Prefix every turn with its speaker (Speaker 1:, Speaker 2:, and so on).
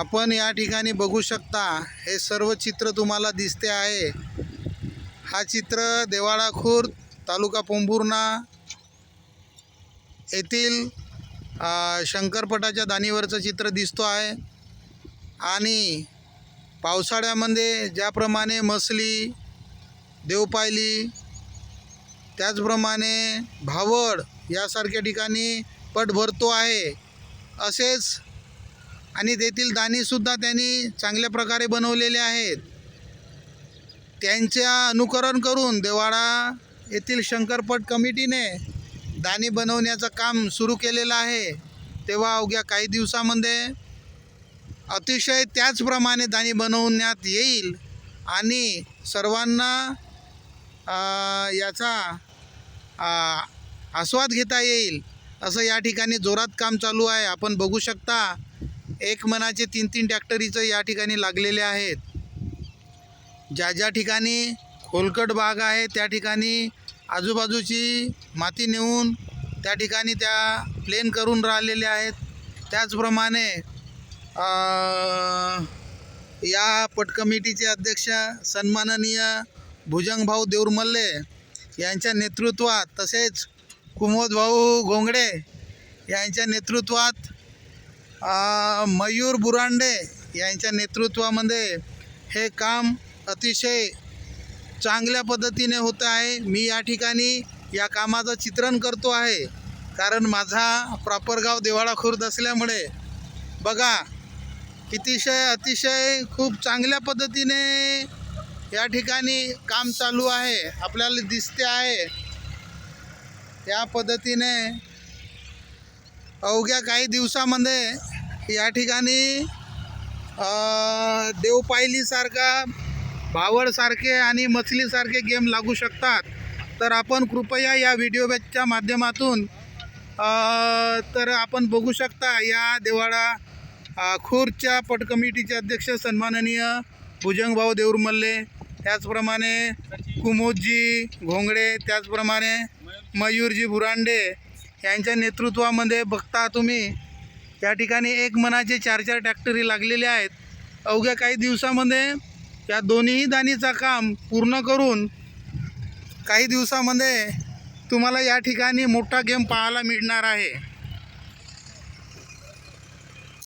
Speaker 1: आपण या ठिकाणी बघू शकता हे सर्व चित्र तुम्हाला दिसते आहे. हा चित्र देवाळा खुर्द तालुका पोंभुर्णा येथील शंकरपटाच्या दानीवरचं चित्र दिसतो आहे. आणि पावसाळ्यामध्ये ज्याप्रमाणे मसली देवपायली त्याचप्रमाणे भावड यासारख्या ठिकाणी पट भरतो आहे. असेच आणि तेथील दाणीसुद्धा त्यांनी चांगल्या प्रकारे बनवलेले आहेत. त्यांच्या अनुकरण करून देवाळा येथील शंकरपट कमिटीने दाणी बनवण्याचं काम सुरू केलेलं आहे. तेव्हा अवघ्या काही दिवसामध्ये अतिशय त्याचप्रमाणे दाणी बनवण्यात येईल आणि सर्वांना याचा आस्वाद घेता येईल असं या ठिकाणी जोरात काम चालू आहे. आपण बघू शकता एक मनाचे तीन तीन टॅक्टरीचं या ठिकाणी लागलेले आहेत. ज्या ज्या ठिकाणी खोलकट बाग आहे त्या ठिकाणी आजूबाजूची माती नेऊन त्या ठिकाणी त्या प्लेन करून राहिलेले आहेत. त्याचप्रमाणे या पट कमिटीचे अध्यक्ष सन्माननीय भुजंगभाऊ देऊरमल्ले यांच्या नेतृत्वात तसेच कुमोद भाऊ घोंगडे यांच्या नेतृत्वात मयूर बुरांडे यांच्या नेतृत्वामध्ये हे काम अतिशय चांगल्या पद्धतीने होतं आहे. मी या ठिकाणी या कामाचं चित्रण करतो आहे. कारण माझा प्रॉपर गाव देवाळा खुर्द असल्यामुळे बघा अतिशय अतिशय खूप चांगल्या पद्धतीने या ठिकाणी काम चालू आहे. आपल्याला दिसते आहे. या पद्धतीने अवघ्या काही दिवसामध्ये या ठिकाणी देवपायलीसारखा भावडसारखे आणि मछलीसारखे गेम लागू शकतात. तर आपण कृपया या व्हिडिओ बॅचच्या माध्यमातून तर आपण बघू शकता या देवाळा खुरच्या पटकमिटीचे पट कमिटीचे अध्यक्ष सन्माननीय भुजंगभाऊ देऊरमल्ले त्याचप्रमाणे कुमोदजी घोंगडे त्याचप्रमाणे मयूरजी बुरांडे यांच्या नेतृत्वामध्ये बघता तुम्ही या ठिकाणी एक मनाचे चार चार टॅक्टरी लागलेले आहेत. अवघ्या काही दिवसामध्ये या दोन्हीही दाणीचा काम पूर्ण करून काही दिवसामध्ये तुम्हाला या ठिकाणी मोठा गेम पाहायला मिळणार आहे.